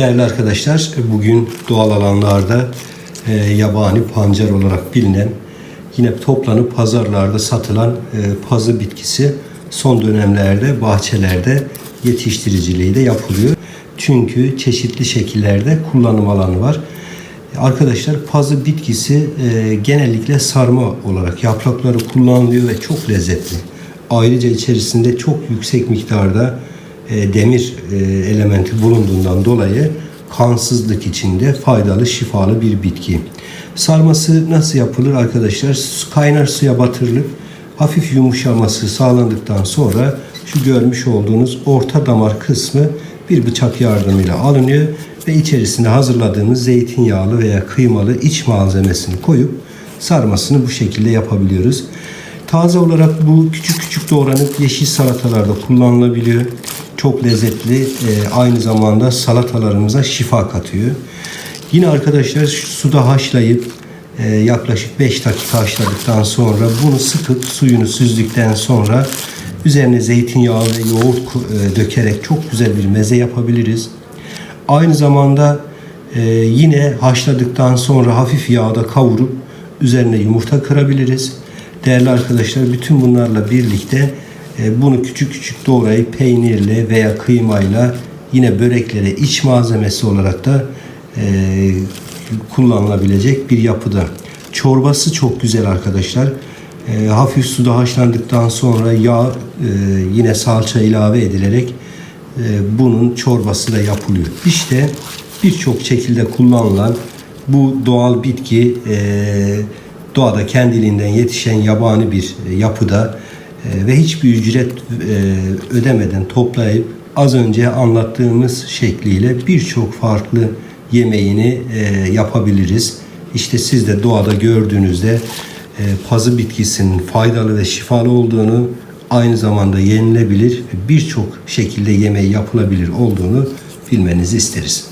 Değerli arkadaşlar, bugün doğal alanlarda e, yabani pancar olarak bilinen, yine toplanıp pazarlarda satılan e, pazı bitkisi son dönemlerde bahçelerde yetiştiriciliği de yapılıyor. Çünkü çeşitli şekillerde kullanım alanı var. Arkadaşlar pazı bitkisi e, genellikle sarma olarak yaprakları kullanılıyor ve çok lezzetli. Ayrıca içerisinde çok yüksek miktarda e, demir e, elementi bulunduğundan dolayı kansızlık içinde faydalı, şifalı bir bitki. Sarması nasıl yapılır arkadaşlar? Kaynar suya batırılıp hafif yumuşaması sağlandıktan sonra şu görmüş olduğunuz orta damar kısmı bir bıçak yardımıyla alınıyor ve içerisine hazırladığımız zeytinyağlı veya kıymalı iç malzemesini koyup sarmasını bu şekilde yapabiliyoruz. Taze olarak bu küçük küçük doğranıp yeşil salatalarda kullanılabiliyor. Çok lezzetli, e, aynı zamanda salatalarımıza şifa katıyor. Yine arkadaşlar suda haşlayıp e, yaklaşık 5 dakika haşladıktan sonra bunu sıkıp suyunu süzdükten sonra üzerine zeytinyağı ve yoğurt e, dökerek çok güzel bir meze yapabiliriz. Aynı zamanda yine haşladıktan sonra hafif yağda kavurup üzerine yumurta kırabiliriz. Değerli arkadaşlar bütün bunlarla birlikte bunu küçük küçük doğrayıp peynirle veya kıymayla yine böreklere iç malzemesi olarak da e, kullanılabilecek bir yapıda. Çorbası çok güzel arkadaşlar. E, hafif suda haşlandıktan sonra yağ e, yine salça ilave edilerek e, bunun çorbası da yapılıyor. İşte birçok şekilde kullanılan bu doğal bitki e, doğada kendiliğinden yetişen yabani bir e, yapıda e, ve hiçbir ücret e, ödemeden toplayıp az önce anlattığımız şekliyle birçok farklı yemeğini e, yapabiliriz. İşte siz de doğada gördüğünüzde e, pazı bitkisinin faydalı ve şifalı olduğunu aynı zamanda yenilebilir birçok şekilde yemeği yapılabilir olduğunu bilmenizi isteriz.